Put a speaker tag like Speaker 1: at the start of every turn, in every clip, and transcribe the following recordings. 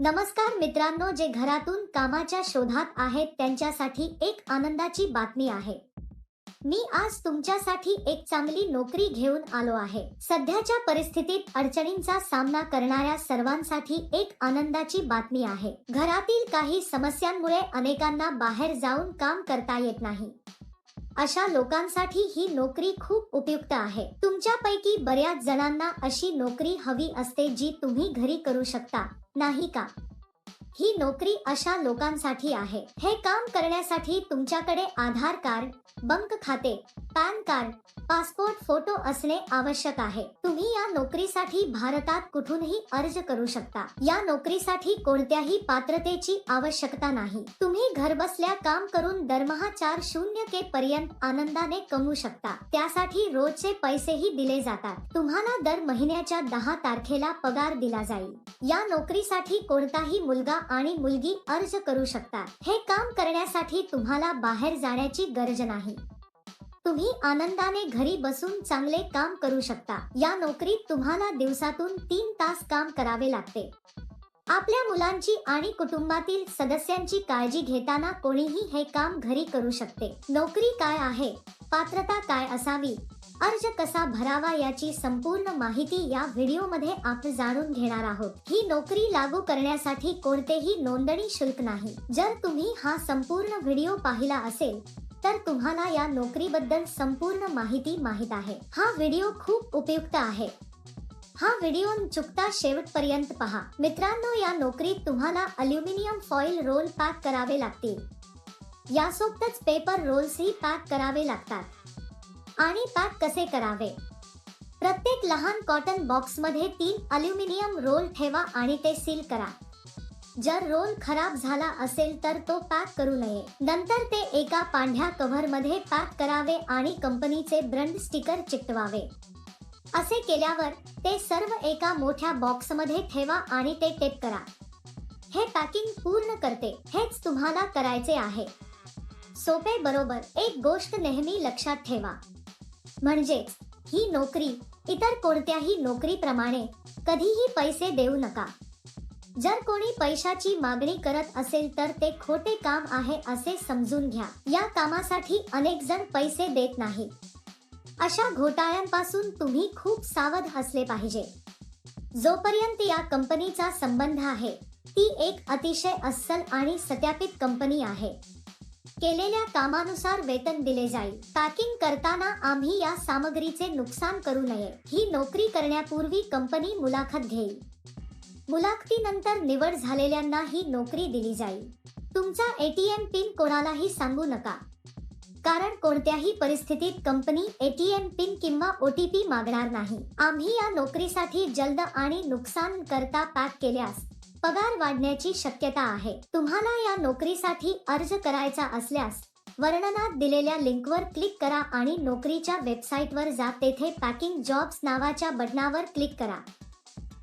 Speaker 1: नमस्कार मित्रांनो जे घरातून कामाच्या शोधात आहेत त्यांच्यासाठी एक आनंदाची बातमी आहे. मी आज तुमच्यासाठी एक चांगली नोकरी घेऊन आलो आहे. सध्याच्या परिस्थितीत अडचणींचा सामना करणाऱ्या सर्वांसाठी एक आनंदाची बातमी आहे. घरातील काही समस्यांमुळे अनेकांना बाहेर जाऊन काम करता येत नाही. अशा लोकांसाठी ही नोकरी खूप उपयुक्त आहे. तुमच्यापैकी बऱ्याच जणांना अशी नोकरी हवी असते जी तुम्ही घरी करू शकता नाही का? ही नोकरी अशा लोकांसाठी आहे. हे काम करण्यासाठी तुमच्याकडे आधार कार्ड बँक खाते पॅन कार्ड पासपोर्ट फोटो असणे आवश्यक आहे. तुम्ही या नोकरीसाठी भारतात कुठूनही अर्ज करू शकता. या नोकरीसाठी कोणत्याही पात्रतेची आवश्यकता नाही. तुम्ही घरबसल्या काम करून दरमहा चार शून्य के पर्यंत आनंदाने कमवू शकता. त्यासाठी रोजचे पैसेही दिले जातात. तुम्हाला दर महिन्याच्या दहा तारखेला पगार दिला जाईल. या नोकरीसाठी कोणताही मुलगा आणि मुलगी अर्ज करू शकतात. हे काम करण्यासाठी तुम्हाला बाहेर जाण्याची गरज नाही. तुम्ही आनंदाने घरी बसून चांगले काम करू शकता. या नोकरीत तुम्हाला दिवसातून तीन तास काम करावे लागते. आपल्या मुलांची आणि कुटुंबातील सदस्यांची काळजी घेताना कोणीही हे काम घरी करू शकते. नोकरी काय आहे? पात्रता काय असावी? अर्ज कसा भरावा याची संपूर्ण माहिती या व्हिडिओमध्ये आपण जाणून घेणार आहोत. ही नोकरी लागू करण्यासाठी कोणतेही नोंदणी शुल्क नाही. जर तुम्ही हा संपूर्ण व्हिडिओ पाहिला असेल तर तुम्हाला या नोकरीबद्दल संपूर्ण माहिती माहीत आहे. हा व्हिडिओ खूप उपयुक्त आहे. हा व्हिडिओ चुकता शेवटपर्यंत पहा. मित्रांनो या नोकरीत तुम्हाला अल्युमिनियम फॉइल रोल पॅक करावे लागतील. यासोबतच पेपर रोल्सही पॅक करावे लागतात. आणि पॅक कसे करावे? प्रत्येक लहान कॉटन बॉक्समध्ये तीन अल्युमिनियम रोल ठेवा आणि ते सील करा. जर रोल खराब झाला असेल तर तो पॅक करू नये. नंतर ते एका पांढऱ्या कव्हरमध्ये पॅक करावे आणि कंपनीचे ब्रँड स्टिकर चिकटवावे. असे केल्यावर ते सर्व एका मोठ्या बॉक्समध्ये ठेवा आणि ते टेप करा. हे पॅकिंग पूर्ण करते. हेच तुम्हाला करायचे आहे. सोपे बरोबर एक गोष्ट नेहमी लक्षात ठेवा. म्हणजेच ही नोकरी इतर कोणत्याही नोकरीप्रमाणे कधीही पैसे देऊ नका. जर कोणी पैशाची मागणी करत असेल तर ते खोटे काम आहे असे समजून घ्या. या कामासाठी अनेक जण पैसे देत नाही अशा घोटाळ्यांपासून तुम्ही खूप सावध असले पाहिजे. जोपर्यंत या कंपनीचा संबंध आहे ती एक अतिशय अस्सल आणि सत्यापित कंपनी आहे. केलेल्या कामानुसार वेतन दिले जाईल. पॅकिंग करताना आम्ही या सामग्रीचे नुकसान करू नये. ही नोकरी करण्यापूर्वी कंपनी मुलाखत घेईल. मुलाखतीनंतर निवड झालेल्यांना ही नोकरी दिली जाईल. तुमचा एटीएम पिन कोणालाही सांगू नका. कारण कोणत्याही परिस्थितीत कंपनी एटीएम पिन किंवा ओटीपी मागणार नाही. आम्ही या नोकरीसाठी जलद आणि नुकसान करता पॅक केल्यास पगार वाढण्याची शक्यता आहे. तुम्हाला या नोकरीसाठी अर्ज करायचा असल्यास वर्णनात दिलेल्या लिंकवर क्लिक करा आणि नोकरीच्या वेबसाईटवर जा. तेथे पॅकिंग जॉब्स नावाच्या बटनावर क्लिक करा.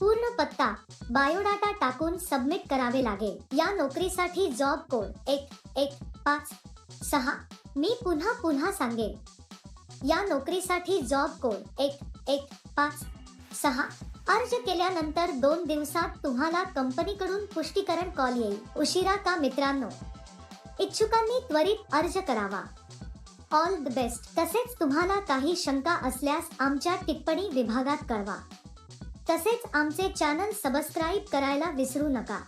Speaker 1: पूर्ण पत्ता बायोडाटा टाकून सबमिट करावे लागेल. या नोकरीसाठी जॉब कोड एक एक पाच सहा. मी पुन्हा पुन्हा सांगेन. या नोकरीसाठी जॉब कोड एक एक पाच सहा. अर्ज केल्यानंतर दोन दिवसात तुम्हाला कंपनीकडून पुष्टीकरण कॉल येईल. उशिरा का मित्रांनो? इच्छुकांनी त्वरित अर्ज करावा. All the best. तसेच तुम्हाला काही शंका असल्यास आमच्या टिप्पणी विभागात कळवा. तसेच आमचे चॅनल सबस्क्राईब करायला विसरू नका.